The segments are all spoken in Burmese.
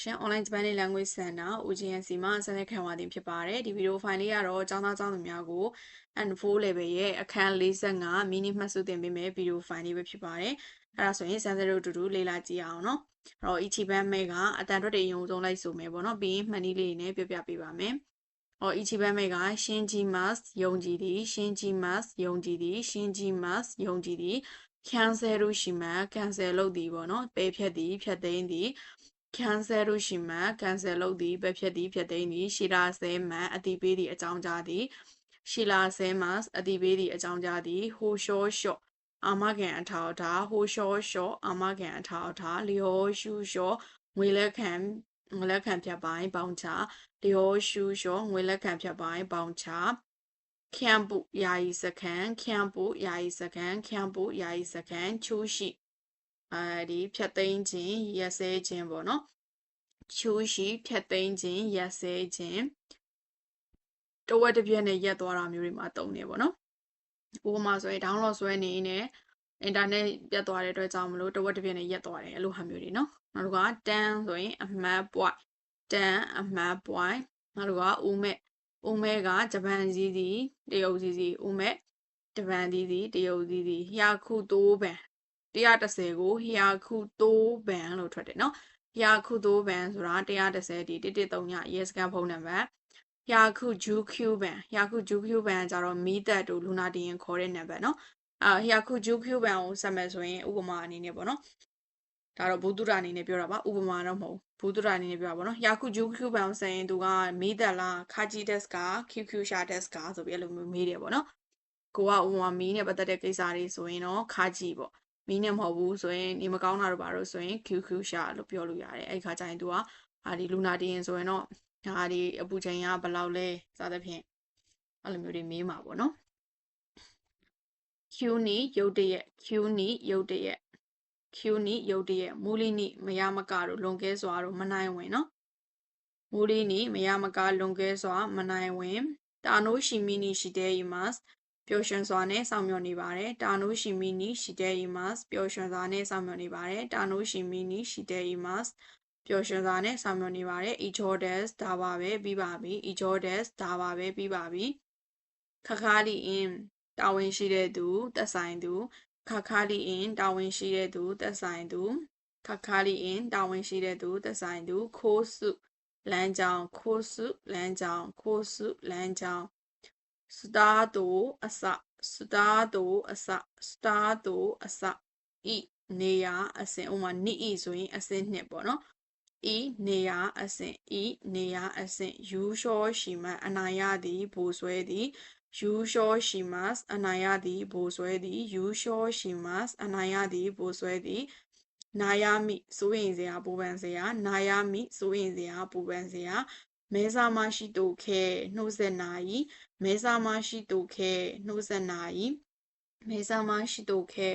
ရှင် online Spanish language center OGNC မှာဆက်လက်ခံဝါတင်ဖြစ်ပါတယ်ဒီဗီဒီယိုဖိုင်လေးကတော့ကျောင်းသားကျောင်းသူများကို N4 level ရဲ့အခန်း45 mini မှတ်စုတင်ပေးမယ်ဗီဒီယိုဖိုင်လေးပဲဖြစ်ပါတယ်အဲ့ဒါဆိုရင်စမ်းစတို့အတူတူလေ့လာကြည့်အောင်နော်အဲ့တော့ Ichiban မဲကအတန်ထွက်တွေအယုံဆုံးလိုက်ဆိုမယ်ပေါ့နော်ပြီးရင်မှတ်နည်းလေးတွေနဲ့ပြပြပေးပါမယ်အော် Ichiban မဲကရှင်းကြီး must ယုံကြည်သည်ရှင်းကြီး must ယုံကြည်သည်ရှင်းကြီး must ယုံကြည်သည် cancel လို့ရှိမှ cancel လုပ်သည်ပေါ့နော်ပယ်ဖြတ်သည်ဖြတ်သိမ်းသည် cancel လို့ရှိမှ cancel လုပ်သည်ပယ်ဖြတ်သည်ဖြတ်သိမ်းသည်ရှီလာဆဲမှအတိပေးသည့်အကြောင်းကြားသည်ရှီလာဆဲမှအတိပေးသည့်အကြောင်းကြားသည်ဟိုရှောရှော့အာမကန်အထောက်အထားဟိုရှောရှော့အာမကန်အထောက်အထားလျောရှူရှော့ငွေလက်ခံငွေလက်ခံဖြတ်ပိုင်းပေါင်ချလျောရှူရှော့ငွေလက်ခံဖြတ်ပိုင်းပေါင်ချခန့်ပုယာယီစခန်းခန့်ပုယာယီစခန်းခန့်ပုယာယီစခန်းချိုးရှိ အဲဒီဖြတ်သိမ်းခြင်းရက်စဲခြင်းပေါ့နော်ချိုးရှိဖြတ်သိမ်းခြင်းရက်စဲခြင်းတဝက်တစ်ပြက်နဲ့ရက်သွားတာမျိုးတွေမှာတုံနေပေါ့နော်ဥပမာဆိုရင် download ဆွဲနေနေအင်တာနက်ပြတ်သွားတဲ့အတွက်ကြောင့်မလို့တဝက်တစ်ပြက်နဲ့ရက်သွားတယ်အဲ့လိုဟာမျိုးတွေနော်နောက်တစ်ခါတန်းဆိုရင်အမှတ် point တန်းအမှတ် point နောက်တစ်ခါဦးမဲ့ဦးမဲ့ကဂျပန်စီးစီတရုတ်စီးစီဦးမဲ့ဂျပန်စီးစီတရုတ်စီးစီယာခုတိုးပန် 130ကိုဟီယာခုတိုးဘန်လို့ထွက်တယ်နော်ဟီယာခုတိုးဘန်ဆိုတာ130ဒီ113 yes ကန်ဖုန်းနံပါတ်ယာခုဂျူကျူဘန်ယာခုဂျူကျူဘန်ကြတော့မီးသက်တို့လူနာတင်ရင်ခေါ်တဲ့နံပါတ်နော်အာယာခုဂျူကျူဘန်ကိုဆက်မယ်ဆိုရင်ဥပမာအနေနဲ့ပေါ့နော်ဒါတော့ဘူတုဒအနေနဲ့ပြောတာပါဥပမာတော့မဟုတ်ဘူတုဒအနေနဲ့ပြောတာပေါ့နော်ယာခုဂျူကျူဘန်ကိုဆက်ရင်သူကမီးသက်လားခါဂျီတက်စ်က QQ ရှာတက်စ်ကဆိုပြီးအဲ့လိုမျိုးမေးတယ်ပေါ့နော်ကိုကဥပမာမီးနဲ့ပတ်သက်တဲ့ကိစ္စတွေဆိုရင်တော့ခါဂျီပေါ့ မီးနဲ့မဟုတ်ဘူးဆိုရင်နေမကောင်းတာတို့ပါတော့ဆိုရင် QQ ရှာလို့ပြောလို့ရတယ်အဲ့ခါကျရင် तू ကအာဒီလူနာတင်ရင်ဆိုရင်တော့ဒါဒီအပူချိန်ကဘယ်လောက်လဲစသဖြင့်အဲ့လိုမျိုးတွေမေးမှာပေါ့နော် Q နီရုတ်တရက် Q နီရုတ်တရက် Q နီရုတ်တရက်မူလီနီမရမကတို့လွန်ကဲစွာတို့မနိုင်ဝင်နော်မူလီနီမရမကလွန်ကဲစွာမနိုင်ဝင်တာနိုရှိမီနီရှိတဲ့ imas ပျော်ရွှင်စွာနဲ့ဆောင်မြော်နေပါတယ်။တာနိုရှိမီနီရှိတဲ့ imas ပျော်ရွှင်စွာနဲ့ဆောင်မြော်နေပါတယ်။တာနိုရှိမီနီရှိတဲ့ imas ပျော်ရွှင်စွာနဲ့ဆောင်မြော်နေပါတယ်။ ejodes ဒါပါပဲပြီးပါပြီ။ ejodes ဒါပါပဲပြီးပါပြီ။ခခါလီအင်းတာဝန်ရှိတဲ့သူသက်ဆိုင်သူခခါလီအင်းတာဝန်ရှိတဲ့သူသက်ဆိုင်သူခခါလီအင်းတာဝန်ရှိတဲ့သူသက်ဆိုင်သူခိုးစုလမ်းကြောင်းခိုးစုလမ်းကြောင်းခိုးစုလမ်းကြောင်း စတာတိုအစစတာတိုအစစတာတိုအစဤနေရအစဉ်ဥမာနိဤဆိုရင်အစဉ်နှစ်ပေါ့နော်ဤနေရအစဉ်ဤနေရအစဉ်ယူလျှောရှိမှအနာရသည်ဘိုဆွဲသည်ယူလျှောရှိမှအနာရသည်ဘိုဆွဲသည်ယူလျှောရှိမှအနာရသည်ဘိုဆွဲသည်နာယမိစိုးရင်စရာပူပန်စရာနာယမိစိုးရင်စရာပူပန်စရာ မဲစာမရှိတုခဲနှုတ်ဆက်နာဤမဲစာမရှိတုခဲနှုတ်ဆက်နာဤမဲစာမရှိတုခဲ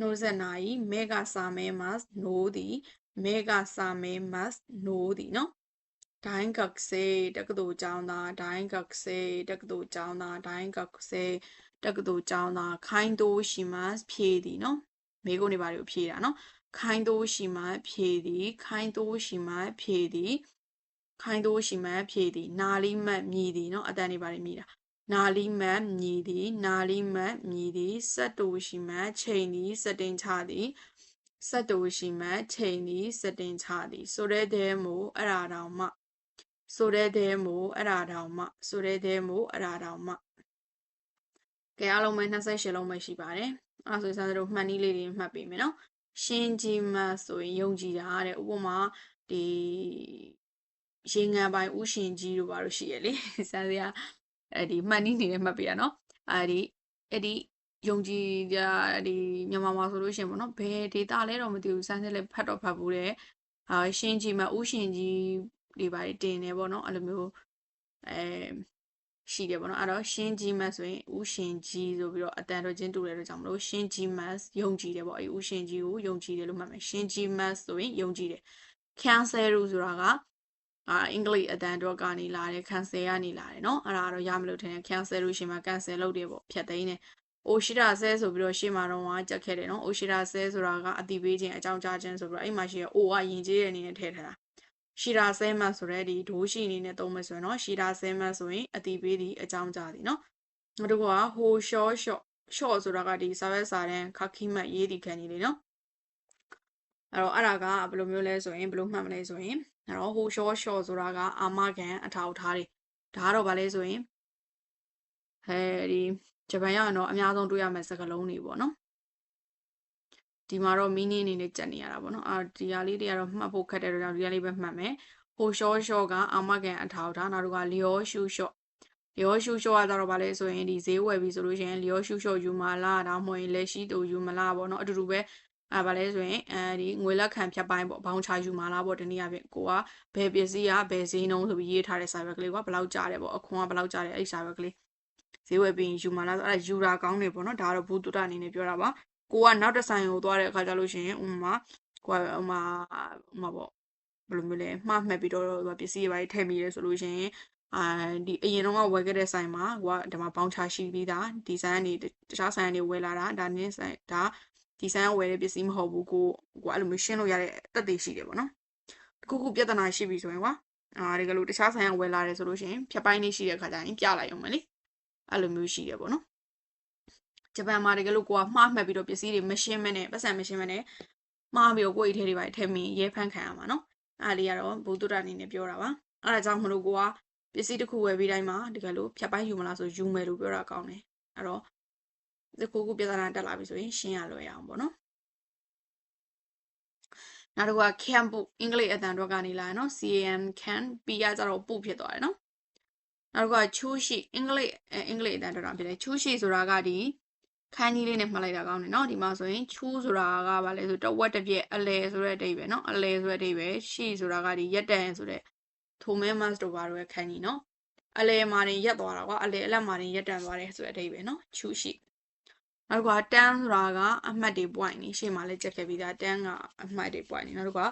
နှုတ်ဆက်နာဤမဲကစာမဲမတ်နိုးသည်မဲကစာမဲမတ်နိုးသည်နော်ဒိုင်းကက်ဆေတက္ကသိုလ်ကျောင်းသားဒိုင်းကက်ဆေတက္ကသိုလ်ကျောင်းသားဒိုင်းကက်ဆေတက္ကသိုလ်ကျောင်းသားခိုင်းတိုးရှိမတ်ဖြေသည်နော်မေကုန်းတွေပါတွေကိုဖြေတာနော်ခိုင်းတိုးရှိမှဖြေသည်ခိုင်းတိုးရှိမှဖြေသည် ခိုင်းတိုးရှိမှဖြေသည်နာလီမတ်မြည်သည်เนาะအတန်နေပါတယ်မြည်တာနာလီမတ်မြည်သည်နာလီမတ်မြည်သည်စက်တိုရှိမှချိန်သည်စက်တင်ချသည်စက်တိုရှိမှချိန်သည်စက်တင်ချသည်ဆိုတဲ့တဲ့မို့အဲ့ရာတောင်မှဆိုတဲ့တဲ့မို့အဲ့ရာတောင်မှဆိုတဲ့တဲ့မို့အဲ့ရာတောင်မှကဲအားလုံးပဲ28လုံးပဲရှိပါတယ်အဲ့ဒါဆိုရင်စမ်းတို့မှတ်နည်းလေးတွေမှတ်ပေးမယ်နော်ရှင်းကြည်မှဆိုရင်ယုံကြည်တာတဲ့ဥပမာဒီ ရေငံပိုင်ဥရှင်ကြီးတို့ဘာလို့ရှိရလေစမ်းစရာအဲ့ဒီမှတ်နည်းနေနဲ့မှတ်ပေးရနော်အဲ့ဒီအဲ့ဒီယုံကြည်ကြဒီမြန်မာမှာဆိုလို့ရှိရင်ပေါ့နော်ဘယ်ဒေတာလဲတော့မသိဘူးစမ်းစစ်လည်းဖတ်တော့ဖတ်ဘူးတဲ့အာရှင်းကြည်မှဥရှင်ကြီးတွေပါတင်နေပေါ့နော်အဲ့လိုမျိုးအဲရှိတယ်ပေါ့နော်အဲ့တော့ရှင်းကြီးမတ်ဆိုရင်ဥရှင်ကြီးဆိုပြီးတော့အတန်တော်ချင်းတူတယ်လို့ကြောင့်မလို့ရှင်းကြီးမတ်ယုံကြည်တယ်ပေါ့အဲ့ဥရှင်ကြီးကိုယုံကြည်တယ်လို့မှတ်မယ်ရှင်းကြီးမတ်ဆိုရင်ယုံကြည်တယ် cancel ဆိုတာက အာအင်္ဂလိပ်အတန်တော့ကနေလာတယ် cancel ကနေလာတယ်เนาะအဲ့ဒါတော့ရမလို့ထင်တယ် cancel လို့ရှင်မှာ cancel လုပ်တယ်ပေါ့ဖြတ်သိမ်းတယ်အိုရှိတာဆဲဆိုပြီးတော့ရှေ့မှာတော့ကကြက်ခဲ့တယ်နော်အိုရှိတာဆဲဆိုတာကအတိပေးခြင်းအကြောင်းကြားခြင်းဆိုပြီးတော့အဲ့မှာရှိရအိုကယဉ်ကျေးတဲ့အနေနဲ့ထည့်ထားတာ ရှီရာဆဲမတ်ဆိုတဲ့ဒီဒိုးရှိအနေနဲ့သုံးမယ်ဆိုရင်တော့ရှီရာဆဲမတ်ဆိုရင်အတီးပေးသည်အကြောင်းကြားသည်နော်နောက်တစ်ခုကဟိုရှော့ရှော့ရှော့ဆိုတာကဒီစာရွက်စာတန်းခခိမတ်ရေးသည်ခံကြီးလေးနော် အဲ့တော့အဲ့ဒါကဘယ်လိုမျိုးလဲဆိုရင်ဘယ်လိုမှတ်မလဲဆိုရင်အဲ့တော့ဟိုရှော့ရှော့ဆိုတာကအာမခံအထောက်အထားတွေဒါကတော့ဗာလဲဆိုရင်အဲဒီဂျပန်ရောက်ရင်တော့အများဆုံးတွေ့ရမယ့်စကားလုံးတွေပေါ့နော်ဒီမှာတော့ meaning အနေနဲ့ကြက်နေရတာပေါ့နော်အာဒီဟာလေးတွေကတော့မှတ်ဖို့ခက်တဲ့အတွက်ကြောင့်ဒီဟာလေးပဲမှတ်မယ်ဟိုရှော့ရှော့ကအာမခံအထောက်အထားနောက်တစ်ခါလျောရှူရှော့လျောရှူရှော့ကတော့ဗာလဲဆိုရင်ဒီဈေးဝယ်ပြီဆိုလို့ရှိရင်လျောရှူရှော့ယူမလားဒါမှမဟုတ်လက်ရှိတူယူမလားပေါ့နော်အတူတူပဲ အဲဗာလဲဆိုရင်အဲဒီငွေလက်ခံဖြတ်ပိုင်းပေါ့ဘောင်းချယူမလားပေါ့ဒီနေ့အပြင်ကိုကဘယ်ပစ္စည်းကဘယ်ဈေးနှုန်းဆိုပြီးရေးထားတဲ့စာရွက်ကလေးကဘယ်လောက်ကြားတယ်ပေါ့အခွန်ကဘယ်လောက်ကြားတယ်အဲ့ဒီစာရွက်ကလေးဈေးဝယ်ပြီးယူမလားဆိုအဲ့ဒါယူတာကောင်းတယ်ပေါ့နော်ဒါကတော့ဘူးတုတအနေနဲ့ပြောတာပါကိုကနောက်တစ်ဆိုင်ကိုသွားတဲ့အခါကျလို့ရှိရင်ဥမာကိုကဥမာဥမာပေါ့ဘယ်လိုမျိုးလဲမှားမှတ်ပြီးတော့ပစ္စည်းတွေပါထည့်မိရဲဆိုလို့ရှိရင်အာဒီအရင်တော့ဝယ်ခဲ့တဲ့ဆိုင်မှာကိုကဒီမှာဘောင်းချရှိပြီးသားဒီဆိုင်ကနေတခြားဆိုင်ကနေဝယ်လာတာဒါနည်းဆိုင်ဒါ ဒီဆိုင်ကဝယ်တဲ့ပစ္စည်းမဟုတ်ဘူးကိုကိုအဲ့လိုမျိုးရှင်းလို့ရတဲ့တက်သေးရှိတယ်ပေါ့နော်တခုခုပြဿနာရှိပြီဆိုရင်ကွာအာဒီကလို့တခြားဆိုင်ကဝယ်လာတယ်ဆိုလို့ရှိရင်ဖြတ်ပိုင်းလေးရှိတဲ့ခါကျရင်ပြလိုက်အောင်မလေအဲ့လိုမျိုးရှိတယ်ပေါ့နော်ဂျပန်မှာတကယ်လို့ကိုကမှားမှတ်ပြီးတော့ပစ္စည်းတွေမရှင်းမနဲ့ပတ်စံမရှင်းမနဲ့မှားပြီးတော့ကိုယ့်အိတ်ထဲတွေပါထည့်မိရဲဖန်ခံရမှာနော်အဲ့လေးကတော့ဘုဒ္ဓရအနေနဲ့ပြောတာပါအဲ့ဒါကြောင့်မလို့ကိုကပစ္စည်းတစ်ခုဝယ်ပြီးတိုင်းမှာတကယ်လို့ဖြတ်ပိုင်းယူမလားဆိုယူမယ်လို့ပြောတာကောင်းတယ်အဲ့တော့ ကိုခုပြဿနာတက်လာပြီဆိုရင်ရှင်းရလွယ်အောင်ပေါ့နော်နောက်တစ်ခုက camp အင်္ဂလိပ်အတန်တော့ကနေလာနော် CAM can ပြီးရကြတော့ပို့ဖြစ်သွားတယ်နော်နောက်တစ်ခုကချိုးရှိအင်္ဂလိပ်အင်္ဂလိပ်အတန်တော့ဖြစ်တယ်ချိုးရှိဆိုတာကဒီခန်းကြီးလေးနဲ့မှတ်လိုက်တာကောင်းတယ်နော်ဒီမှာဆိုရင်ချိုးဆိုတာကဗာလဲဆိုတဝက်တစ်ပြက်အလဲဆိုတဲ့အဓိပ္ပာယ်နော်အလဲဆိုတဲ့အဓိပ္ပာယ်ရှိဆိုတာကဒီရက်တန်ဆိုတဲ့ထိုမဲမတ်တို့ဘာလို့ခန်းကြီးနော်အလဲမာရင်ရက်သွားတာကွာအလဲအလက်မာရင်ရက်တန်သွားတယ်ဆိုတဲ့အဓိပ္ပာယ်နော်ချိုးရှိ နောက်တစ်ခုက tan ဆိုတာကအမှတ်တွေ point နေရှေ့မှာလည်းကြက်ခဲ့ပြီးသား tan ကအမှတ်တွေ point နေနောက်တစ်ခုက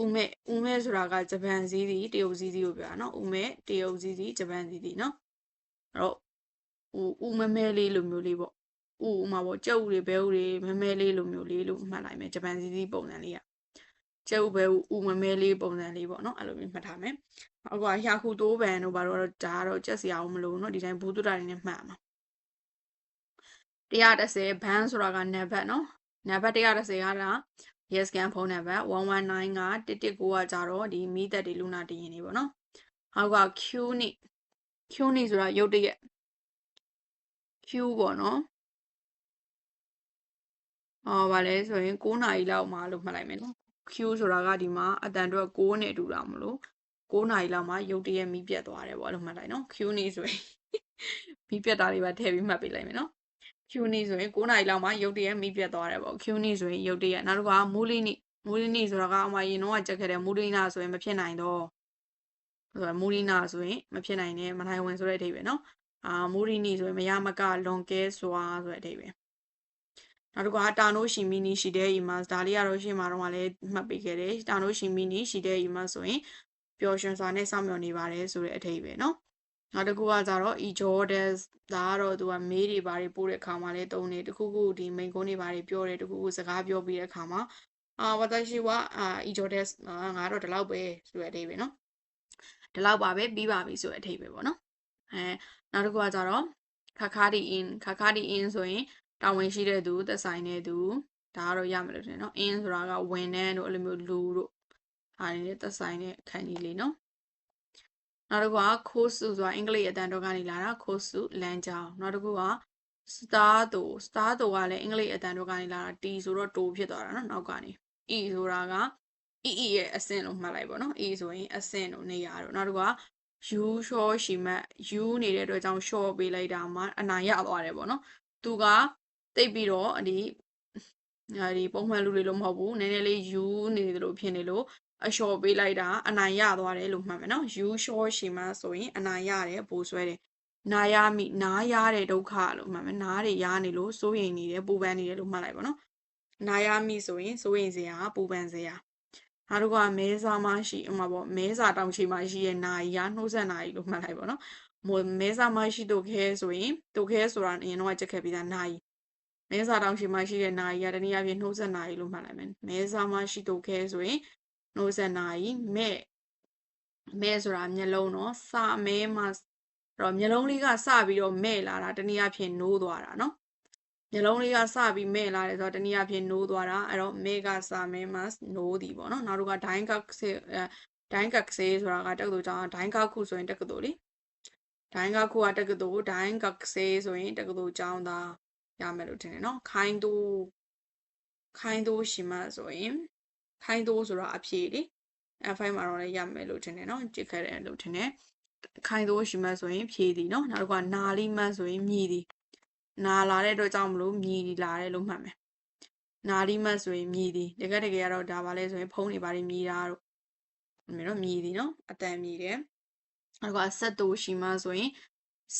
ဥမဲဥမဲဆိုတာကဂျပန်စည်းစီတရုတ်စည်းစီကိုပြောတာနော်ဥမဲတရုတ်စည်းစီဂျပန်စည်းစီနော်အဲ့တော့ဟိုဥမဲမဲလေးလိုမျိုးလေးပေါ့ဥဥမာပေါ့ကြက်ဥတွေဘဲဥတွေမဲမဲလေးလိုမျိုးလေးလို့မှတ်လိုက်မယ်ဂျပန်စည်းစီပုံစံလေးอ่ะကျုပ်ပဲဥမမဲလေးပုံစံလေးပေါ့နော်အဲ့လိုမျိုးမှတ်ထားမယ်။ဟိုကရာခုတိုးဗန်တို့ဘာလို့တော့ဒါကတော့ကြက်စရာအောင်မလို့နော်ဒီတိုင်းဘူးတူတာတွေနဲ့မှတ်မှာ။ 130ဘန်းဆိုတာကနံပါတ်နော်နံပါတ်130ကလား yes scan ဖုန်းနံပါတ်119က119ကကြတော့ဒီမိသက်တွေလူနာတရင်နေပေါ့နော်ဟောက်က Q နိ Q နိဆိုတာရုပ်တရက် Q ပေါ့နော်အော်ဗာလဲဆိုရင်9နာရီလောက်မှလို့မှတ်လိုက်မယ်နော် Q ဆိုတာကဒီမှာအတန်အတွက်6နဲ့တူတာမလို့9နာရီလောက်မှရုတ်တရက်မီးပြတ်သွားတယ်ပေါ့လို့မှတ်လိုက်နော် Q နေဆိုရင်မီးပြတ်တာတွေပါထည့်ပြီးမှတ်ပေးလိုက်မယ်နော် Qni ဆိုရင်9နာရီလောက်မှရုတ်တရက်မိပြတ်သွားတယ်ပေါ့ Qni ဆိုရင်ရုတ်တရက်နောက်တစ်ခါမူလီနီမူလီနီဆိုတာကအမရင်တော့ကြက်ခဲ့တယ်မူလီနာဆိုရင်မဖြစ်နိုင်တော့ဆိုတော့မူလီနာဆိုရင်မဖြစ်နိုင်နဲ့မနိုင်ဝင်ဆိုတဲ့အဓိပ္ပာယ်နော်အာမူလီနီဆိုရင်မရမကလွန်ကဲစွာဆိုတဲ့အဓိပ္ပာယ်နောက်တစ်ခါတာနိုရှိမီနီရှိတဲ့ email ဒါလေးကတော့ရှင်းမှာတော့လည်းမှတ်ပေးခဲ့တယ်တာနိုရှိမီနီရှိတဲ့ email ဆိုရင်ပျော်ရွှင်စွာနဲ့စောင့်မျှော်နေပါတယ်ဆိုတဲ့အဓိပ္ပာယ်နော် နောက်တစ်ခုကကြတော့ e-jordans ဒါကတော့သူကမေးတွေဘာတွေပို့တဲ့အခါမှာလည်းသုံးတယ်တစ်ခုခုဒီမိန်ကုန်းတွေဘာတွေပြောတယ်တစ်ခုခုစကားပြောပြီးတဲ့အခါမှာအာဝတရှိဝအာ e-jordans ငါတော့ဒီလောက်ပဲဆိုတဲ့အဓိပ္ပာယ်နော်ဒီလောက်ပါပဲပြီးပါပြီဆိုတဲ့အဓိပ္ပာယ်ပေါ့နော်အဲနောက်တစ်ခုကကြတော့ kakadi in kakadi in ဆိုရင်တာဝန်ရှိတဲ့သူသက်ဆိုင်တဲ့သူဒါကတော့ရမယ်လို့ထင်တယ်နော် in ဆိုတာကဝန်ထမ်းတို့အဲ့လိုမျိုးလူတို့အားတွေသက်ဆိုင်တဲ့အခန်းကြီးလေးနော် နောက်တစ်ခုက course ဆိုတာအင်္ဂလိပ်အတန်တော့ကနေလာတာ course လမ်းကြောင်းနောက်တစ်ခုက star တို့ star တို့ကလည်းအင်္ဂလိပ်အတန်တော့ကနေလာတာ t ဆိုတော့တိုးဖြစ်သွားတာနော်နောက်ကနေ e ဆိုတာက e e ရဲ့အဆင့်လို့မှတ်လိုက်ပါတော့ e ဆိုရင်အဆင့်တို့နေရာတို့နောက်တစ်ခုက u ရှော့ရှိမှတ် u နေတဲ့အတွက်ကြောင့် short ပေးလိုက်တာမှအနိုင်ရသွားတယ်ပေါ့နော်သူကတိတ်ပြီးတော့ဒီဒီပုံမှန်လူတွေလို့မဟုတ်ဘူးနည်းနည်းလေးယူနေတယ်လို့ဖြစ်နေလို့ အလျှော်ပေးလိုက်တာအနိုင်ရသွားတယ်လို့မှတ်မယ်နော်ယူရှော့ရှိမှဆိုရင်အနိုင်ရတယ်ပိုဆွဲတယ်နာရမိနားရတဲ့ဒုက္ခလို့မှတ်မယ်နားတွေရနေလို့စိုးရိမ်နေတယ်ပူပန်နေတယ်လို့မှတ်လိုက်ပါနော်နာရမိဆိုရင်စိုးရိမ်စရာပူပန်စရာအားတို့ကမဲစားမရှိအမပေါ့မဲစားတောင်ချီမရှိရဲ့နာရီကနှိုးဆက်နာရီလို့မှတ်လိုက်ပါနော်မဲစားမရှိတို့ခဲဆိုရင်တို့ခဲဆိုတာအရင်တော့ချက်ခဲ့ပြီးသားနာရီမဲစာတောင်ရှိမှရှိတဲ့နာရီကတနည်းအားဖြင့်နှိုးဆက်နာရီလို့မှတ်လိုက်မယ်မဲစာမှရှိတော့ခဲဆိုရင် နှိုးဆက်နာရီမဲ့မဲ့ဆိုတာမျက်လုံးနော်စာမဲမှာတော့မျက်လုံးလေးကစပြီးတော့မဲ့လာတာတနည်းအားဖြင့်နိုးသွားတာနော်မျက်လုံးလေးကစပြီးမဲ့လာတယ်ဆိုတော့တနည်းအားဖြင့်နိုးသွားတာအဲ့တော့မဲကစာမဲမှာနိုးသည်ပေါ့နော်နောက်တော့ကဒိုင်းကဆေဒိုင်းကဆေဆိုတာကတက္ကသိုလ်ကျောင်းဒိုင်းကခုဆိုရင်တက္ကသိုလ်လေဒိုင်းကခုကတက္ကသိုလ်ဒိုင်းကဆေဆိုရင်တက္ကသိုလ်ကျောင်းသားရမယ်လို့ထင်တယ်နော်ခိုင်းသူခိုင်းသူရှိမှဆိုရင် ခိုင်းတိုးဆိုတာအဖြေလေ F5 မှာတော့လည်းရမယ်လို့ထင်တယ်เนาะကြည့်ခဲ့တယ်လို့ထင်တယ်ခိုင်းတိုးရှိမှဆိုရင်ဖြေသည်เนาะနောက်တစ်ခါနာလီမှဆိုရင်မြည်သည်နာလာတဲ့အတွက်ကြောင့်မလို့မြည်လာတယ်လို့မှတ်မယ်နာလီမှဆိုရင်မြည်သည်တကယ်တကယ်ကတော့ဒါပါလဲဆိုရင်ဖုံးနေပါလိမြည်တာတို့မြင်တော့မြည်သည်เนาะအတန်မြည်တယ်နောက်ကဆက်တိုးရှိမှဆိုရင်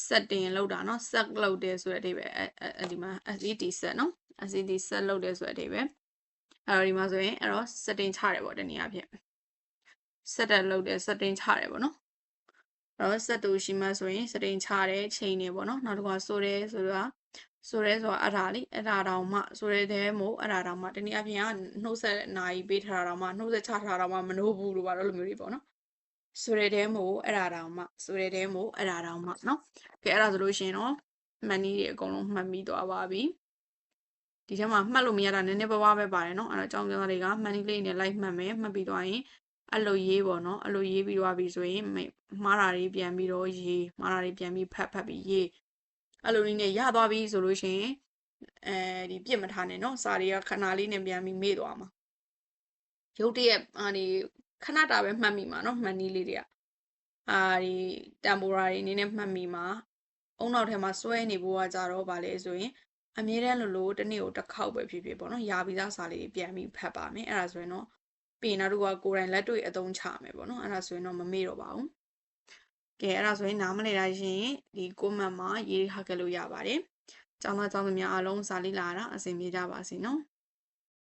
ဆက်တင်လောက်တာเนาะဆက်လောက်တယ်ဆိုတဲ့အဓိပ္ပာယ်အဲ့ဒီမှာ SET ဆက်เนาะ SET ဆက်လောက်တယ်ဆိုတဲ့အဓိပ္ပာယ် အဲ့တော့ဒီမှာဆိုရင်အဲ့တော့ setting ချတယ်ပေါ့တနည်းအားဖြင့် set တက်လောက်တယ် setting ချတယ်ပေါ့နော်အဲ့တော့ set တူရှိမှဆိုရင် setting ချတယ်ချိန်နေပေါ့နော်နောက်တစ်ခါဆိုရဲဆိုတာဆိုရဲဆိုတာအထာလေးအထာတောင်မှဆိုရဲတဲ့မို့အထာတောင်မှတနည်းအားဖြင့်ကနှုတ်ဆက်နိုင်ပေးထားတာတောင်မှနှုတ်ဆက်ချထားတာတောင်မှမနှိုးဘူးလို့ပါတော့လိုမျိုးတွေပေါ့နော်ဆိုရဲတဲ့မို့အထာတောင်မှဆိုရဲတဲ့မို့အထာတောင်မှနော်ကဲအဲ့ဒါဆိုလို့ရှိရင်တော့မှန်နည်းတွေအကုန်လုံးမှတ်ပြီးသွားပါပြီ ဒီထဲမှာမှတ်လို့မရတာနည်းနည်းပါးပါးပဲပါတယ်နော်အဲ့တော့အကြောင်းပြောတာတွေကမှန်နည်းလေးနဲ့လိုက်မှတ်မယ်မှတ်ပြီးသွားရင်အဲ့လိုရေးပေါ့နော်အဲ့လိုရေးပြီးသွားပြီဆိုရင်မှားတာတွေပြန်ပြီးတော့ရေးမှားတာတွေပြန်ပြီးဖတ်ဖတ်ပြီးရေးအဲ့လိုလေးနဲ့ရသွားပြီဆိုလို့ရှိရင်အဲဒီပြစ်မထားနဲ့နော်စာတွေကခဏလေးနဲ့ပြန်ပြီးမေ့သွားမှာရုပ်တရက်အာဒီခဏတာပဲမှတ်မိမှာနော်မှန်နည်းလေးတွေကအာဒီတမ်ပိုရာတွေအနေနဲ့မှတ်မိမှာအုံနောက်ထဲမှာစွဲနေဖို့ကကြတော့ဗာလဲဆိုရင် အမြဲတမ်းလိုလိုတစ်နေ့ကိုတစ်ခေါက်ပဲဖြစ်ဖြစ်ပေါ့နော်ရာပြီးသားစာလေးတွေပြန်ပြီးဖတ်ပါမယ်အဲ့ဒါဆိုရင်တော့ပြီးရင်နောက်တစ်ခုကကိုယ်တိုင်လက်တွေ့အသုံးချမယ်ပေါ့နော်အဲ့ဒါဆိုရင်တော့မမေ့တော့ပါဘူးကဲအဲ့ဒါဆိုရင်နားမလည်တာရှင်ဒီ comment မှာရေးထားခဲ့လို့ရပါတယ်ကျောင်းသားကျောင်းသူများအားလုံးစာလေးလာတာအဆင်ပြေကြပါစေနော်